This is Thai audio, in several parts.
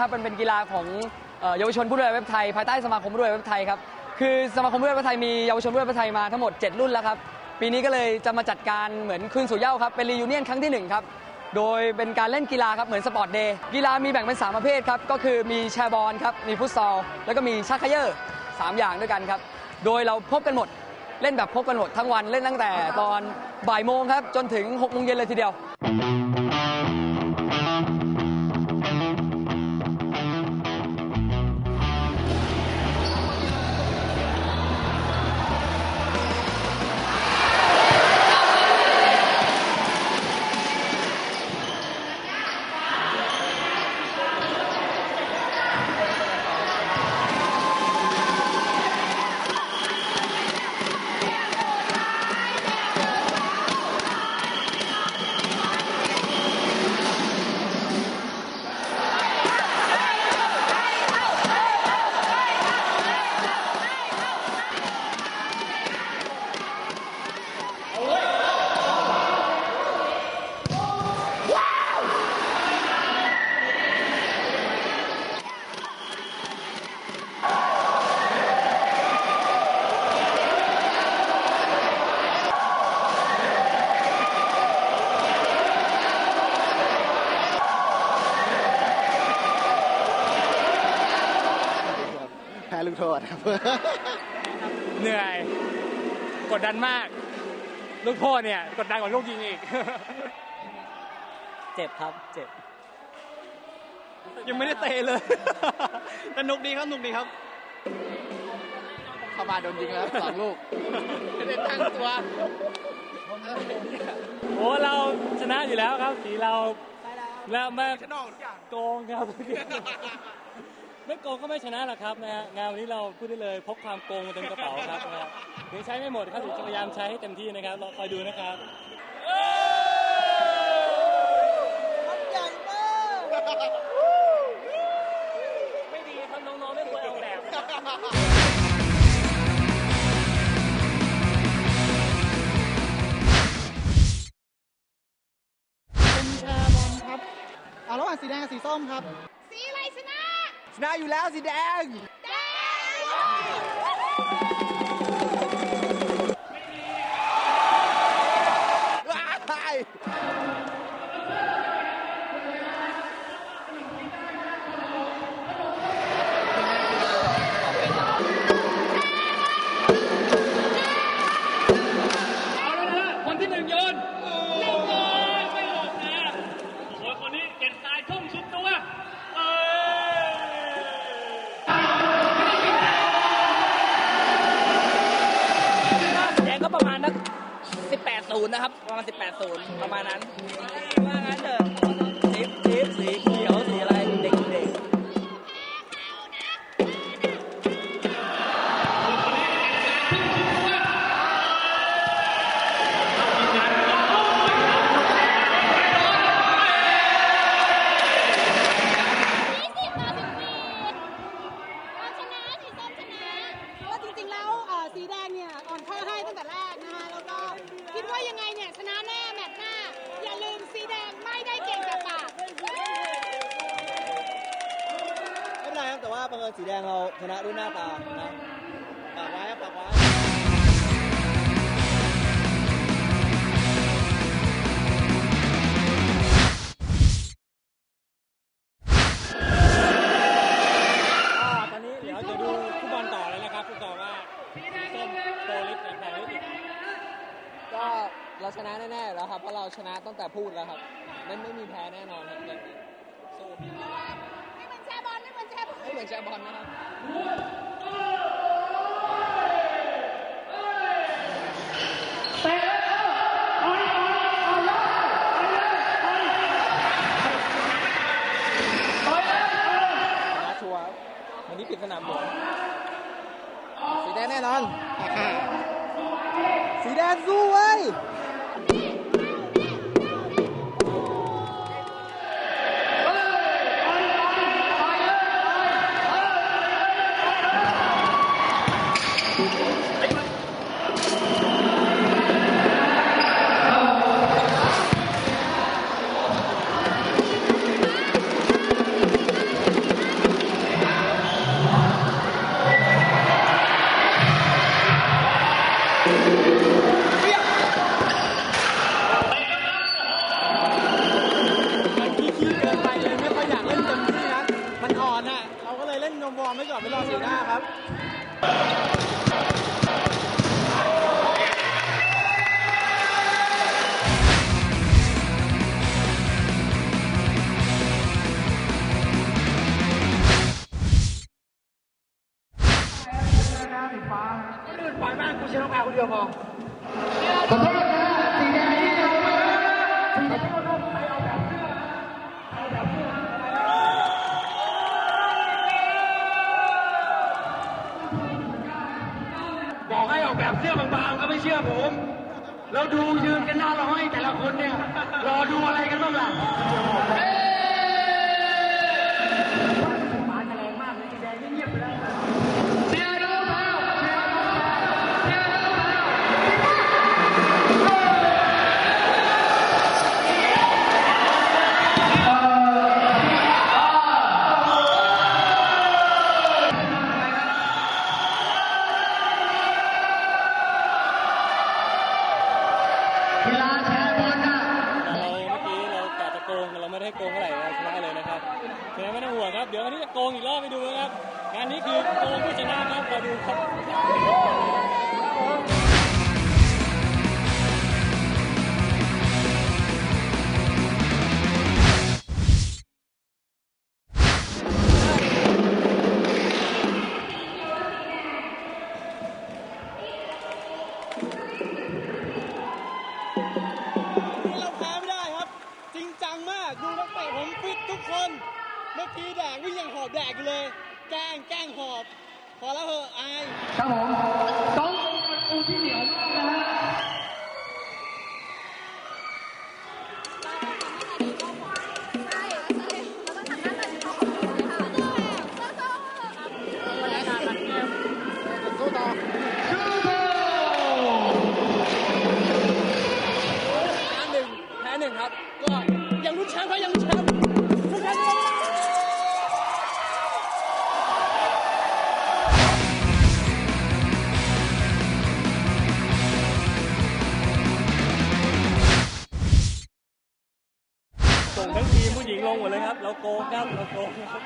ครับมันเป็นกีฬาของเยาวชนผู้ด้วยเว็บไทยภายใต้สมาคมผู้ด้วยเว็บไทยครับคือสมาคมผู้ด้วยเว็บไทยมีเยาวชนผู้ด้วยเว็บไทยมาทั้งหมด 7 รุ่นแล้วครับปีนี้ก็เลยจะมาจัดการเหมือนคืนสู่เย้าครับเป็นรียูเนียนครั้งที่หนึ่งครับโดยเป็นการเล่นกีฬาครับเหมือนสปอร์ตเดย์กีฬามีแบ่งเป็น 3 ประเภทครับก็คือมีแชร์บอลครับมีฟุตซอลแล้วก็มีชักเขยอร์สามอย่างด้วยกันครับโดยเราพบกันหมดเล่นแบบพบกันหมดทั้งวันเล่นตั้งแต่ตอนบ่ายโมงครับจนถึง6กโมงเย็นเลยทีเดียว โทษครับ เหนื่อย กดดันมาก ลูกโทษเนี่ย กดดันกว่าลูกยิงอีก เจ็บครับ เจ็บ ยังไม่ได้เตะเลย สนุกดีครับสนุกดีครับ เข้ามาโดนยิงแล้วสองลูก ไม่ได้ตั้งตัว โอ้เราชนะอยู่แล้วครับ สีเราแล้วไม่โกงครับ ไม่โกงก็ไม่ชนะหรอกครับนะฮะงานวันนี้เราพูดได้เลยพกความโกงมาเต็มกระเป๋าครับนะฮะยังใช้ไม่หมดครับสีจะพยายามใช้ให้เต็มที่นะครับรอคอยดูนะครับไม่ดีครับน้องๆไม่ควรเอาแบบ เป็นแชร์บอลครับเอาระหว่างสีแดงกับสีส้มครับสีอะไรชนะ ชนะอ นะครับ ประมาณ 18ศูนย์ประมาณนั้นว่างั้นเถอะ เดี๋ยวจะดูฟุตบอลต่อเลยนะครับฟุตบอลว่าสีส้มโปรลิสกับแพรลิสอีกก็เราชนะแน่ๆแล้วครับเพราะเราชนะตั้งแต่พูดแล้วครับไม่ไม่มีแพ้แน่นอนครับเกมนี้สู้ไม่เหมือนแชร์บอลไม่เหมือนแชร์บอลไม่เหมือนแชร์บอลนะครับ ชนะชัวร์ครับวันนี้ปิด สนามหลวงสีแดงแน่นอน สีแดงสู้เว้ เสื้อบางๆก็ไม่เชื่อผม แล้วดูยืนกันหน้าร้อยแต่ละคนเนี่ย รอดูอะไรกันบ้างล่ะ งหมดเลยครับ เราโกงครับ เราโกงครับ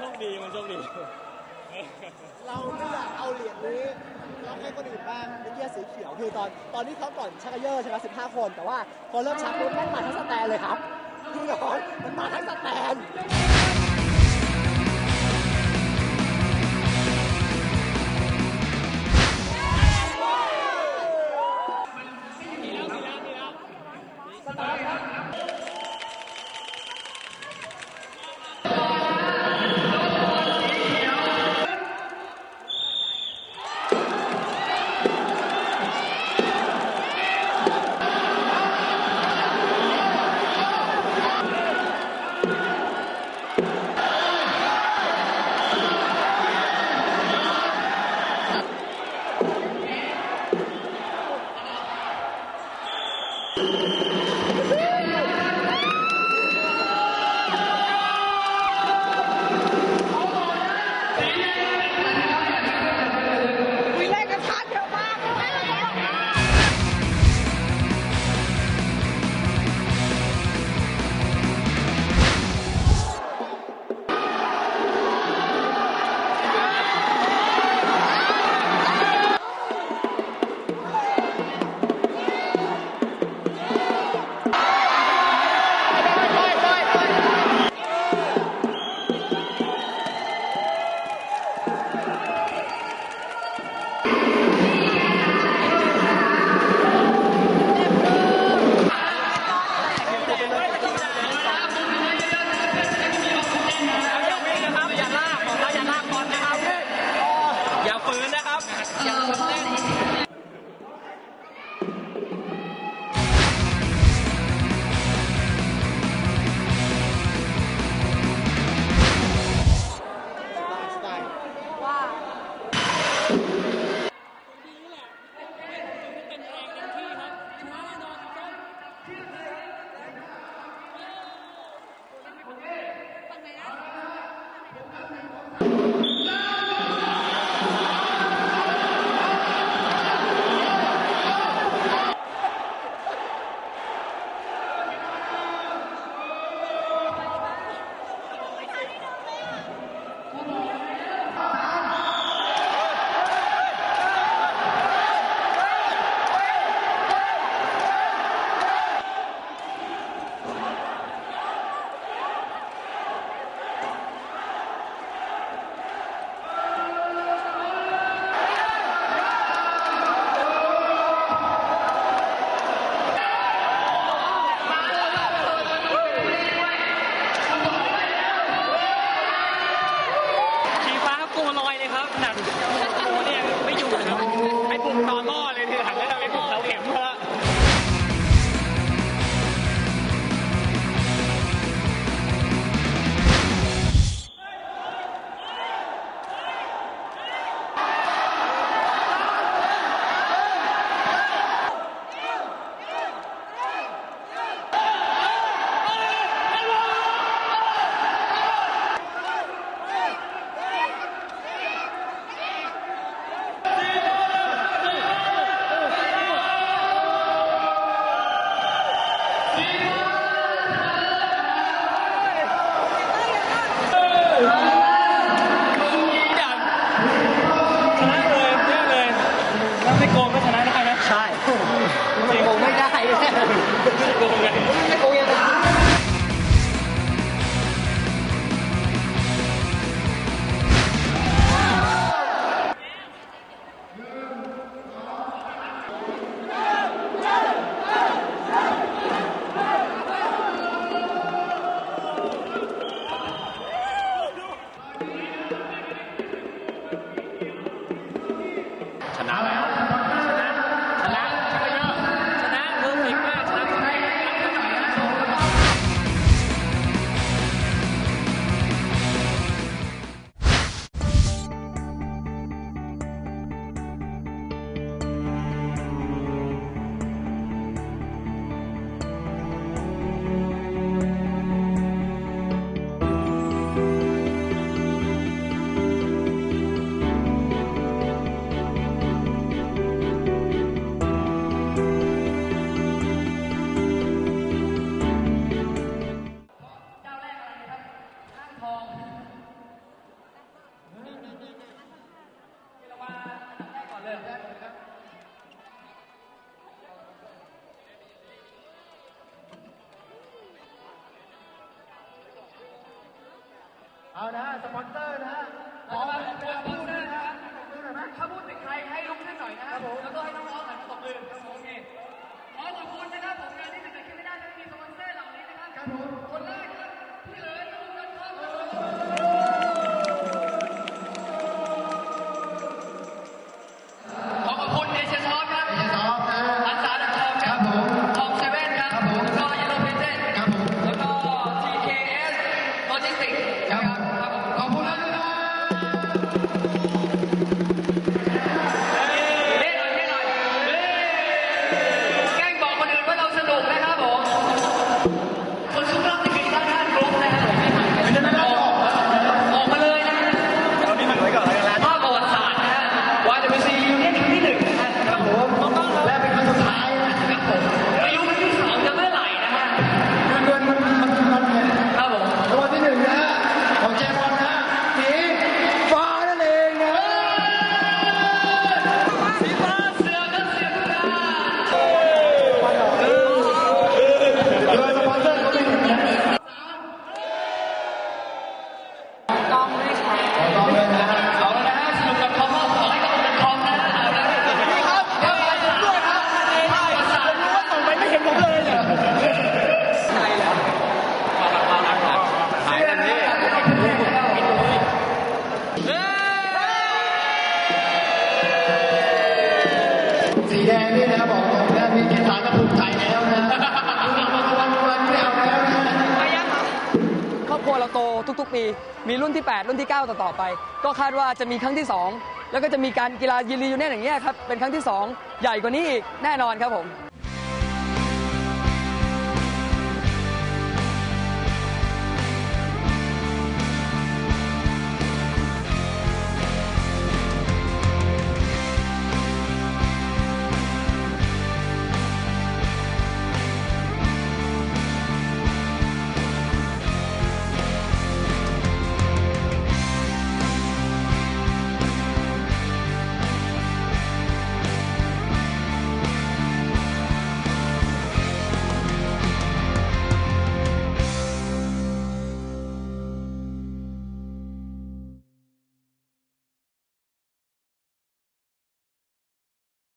โชคดีมันโชคดี เราไม่อยากเอาเหรียญนี้เราให้คนอื่นบ้างเมื่อกี้สีเขียวคือตอนตอนที่เขาก่อนชักเยอร์ใช่ไหมสิบห้าคน แต่ว่าพอเริ่มชักปุ๊บแม่งมาทั้งสแตนเลยครับพี่น้องมันมาทั้งสแตน อ เอานะสปอนเซอร์นะฮะขอมาขอพูดด้วนะครับะถ้าพูดถึงใครให้ลุกขึ้นหน่อยนะครับแล้วก็ให้น้องๆหันมตบมือโอเคขอขอบคุณนะครับผมงานที่ ทุกๆ ปี มีรุ่นที่ 8 รุ่นที่ 9 ต่อๆไป ก็คาดว่าจะมีครั้งที่ 2 แล้วก็จะมีการกีฬายีรีอยู่แน่อย่างเงี้ยครับเป็นครั้งที่ 2 ใหญ่กว่านี้อีกแน่นอนครับผม